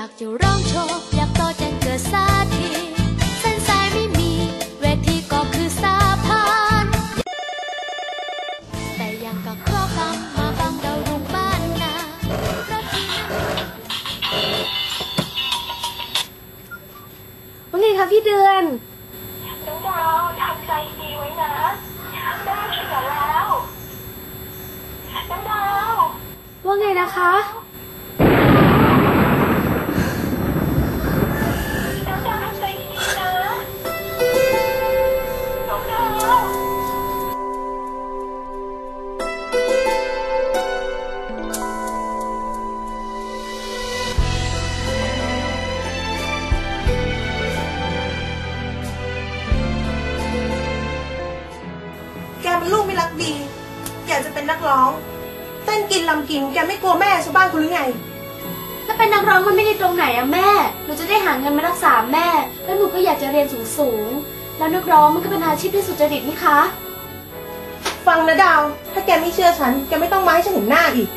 อยากจะร้องโชว์อยากต่อแจ้งเกิดสักทีเส้นสายไม่มี เวทีก็คือสะพานแต่ยังก็ครอบคำมาบังดาวรุ่งบ้านนาเพราะที่นั่นว่าไงคะพี่เดือน น้องดาวทำใจดีไว้นะได้เขียนแล้ว น้องดาวว่าไงนะคะ ร้อง เต้นกินลำกินแกไม่กลัวแม่ชาวบ้านคุณหรือไงแล้วเป็นนักร้องมันไม่ได้ตรงไหนอะแม่ หนูจะได้หาเงินมารักษาแม่ แล้วหนูก็อยากจะเรียนสูงสูงๆแล้วนักร้องมันก็เป็นอาชีพที่สุจริตนี่คะ ฟังนะดาว ถ้าแกไม่เชื่อฉันแกไม่ต้องมาให้ฉันเห็นหน้าอีก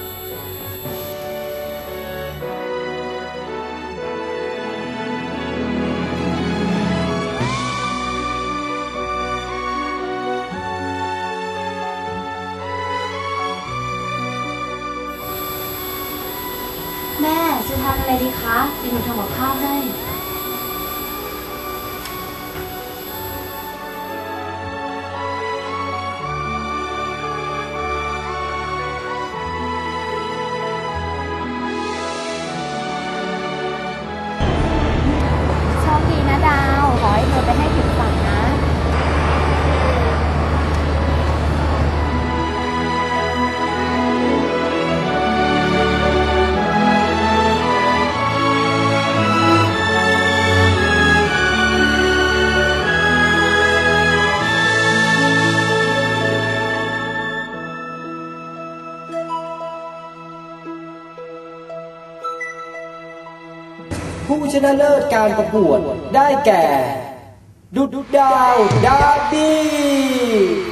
ย ชนะเลิศการประกวดได้แก่ ดุดดาวดาบี้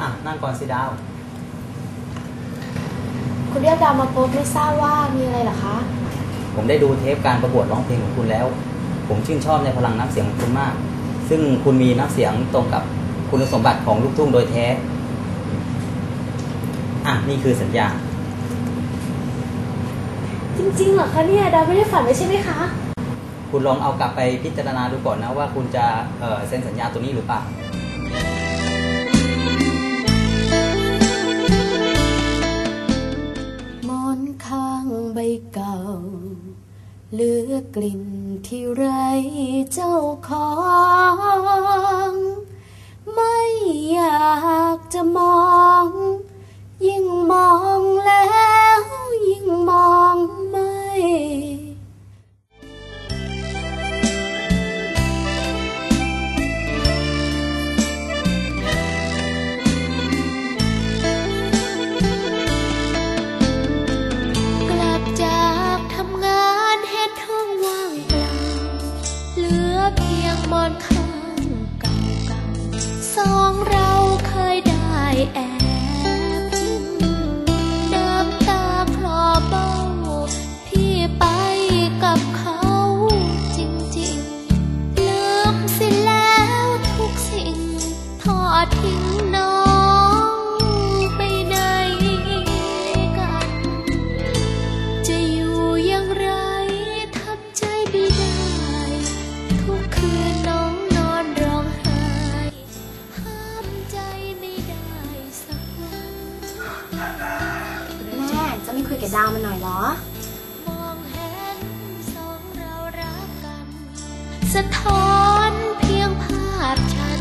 อะนั่งก่อนสิดาว คุณเรียกดาวมาพบไม่ทราบว่ามีอะไรเหรอคะ ผมได้ดูเทปการประกวดร้องเพลงของคุณแล้ว ผมชื่นชอบในพลังน้ำเสียงของคุณมาก ซึ่งคุณมีน้ำเสียงตรงกับคุณสมบัติของลูกทุ่งโดยแท้ อะ นี่คือสัญญา จริงๆเหรอคะเนี่ยดาวไม่ได้ฝันไว้ใช่ไหมคะ คุณลองเอากลับไปพิจารณาดูก่อนนะว่าคุณจะเอ่อเซ็นสัญญาตัวนี้หรือเปล่า กลิ่นที่ไรเจ้าของ ไม่อยากจะมอง ยิ่งมอง ดาวมันหน่อยเหรอ มองเห็นสองเรารักกัน สะท้อนเพียงภาพฉัน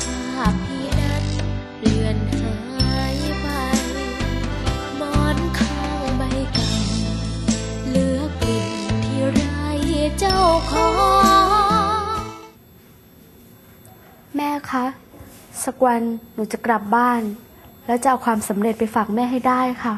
ภาพพี่นั้นเลือนหายไปมอนข้างใบเก่าเหลือกลิ่นที่ไรเจ้าของ แม่คะ สักวันหนูจะกลับบ้าน แล้วจะเอาความสำเร็จไปฝากแม่ให้ได้ค่ะ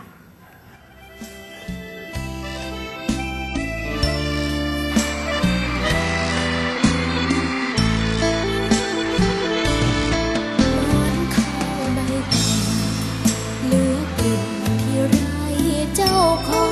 袖口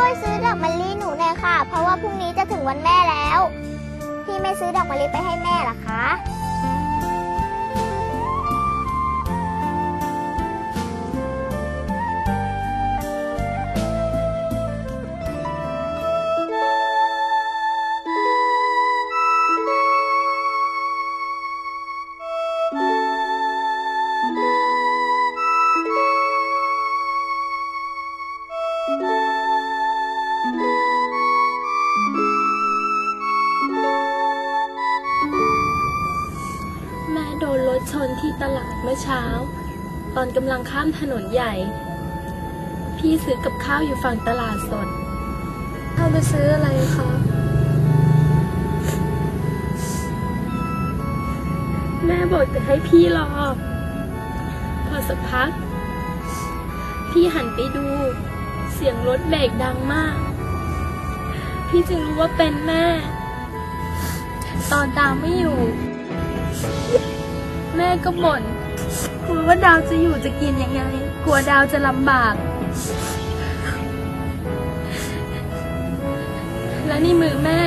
ช่วยซื้อดอกมะลิหนูหน่อยค่ะ เพราะว่าพรุ่งนี้จะถึงวันแม่แล้ว พี่ไม่ซื้อดอกมะลิไปให้แม่หรอคะ มื่อเช้า ตอนกำลังข้ามถนนใหญ่ พี่ซื้อกับข้าวอยู่ฝั่งตลาดสดเข้าไปซื้ออะไรคะแม่บอกจะให้พี่รอ พอสักพัก พี่หันไปดู เสียงรถเบรกดังมาก พี่จึงรู้ว่าเป็นแม่ ตอนดาวไม่อยู่ แม่ก็บ่น กลัวว่าดาวจะอยู่จะกินยังไง กลัวดาวจะลำบาก และนี่มือแม่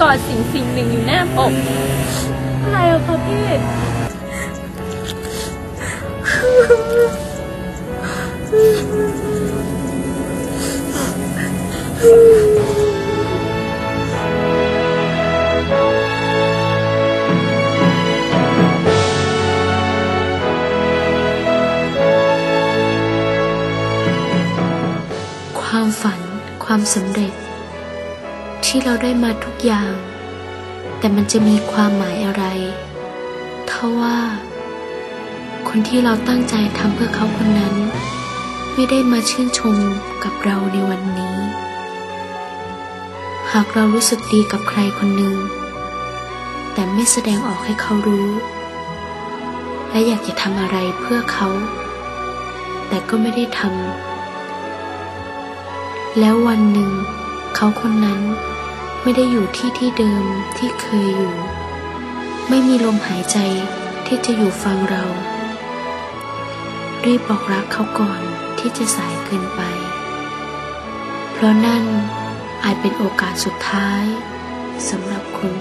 กอดสิ่งสิ่งหนึ่งอยู่แนบอกอะไรอะคะพี่ ความสำเร็จ ที่เราได้มาทุกอย่าง แต่มันจะมีความหมายอะไรถ้าว่า คนที่เราตั้งใจทำเพื่อเขาคนนั้น ไม่ได้มาชื่นชมกับเราในวันนี้ หากเรารู้สึกดีกับใครคนหนึ่ง แต่ไม่แสดงออกให้เขารู้ และอยากจะทำอะไรเพื่อเขา แต่ก็ไม่ได้ทำ แล้ววันหนึ่ง เขาคนนั้นไม่ได้อยู่ที่ที่เดิมที่เคยอยู่ ไม่มีลมหายใจที่จะอยู่ฟังเรา รีบบอกรักเขาก่อนที่จะสายเกินไป เพราะนั่นอาจเป็นโอกาสสุดท้ายสำหรับคุณ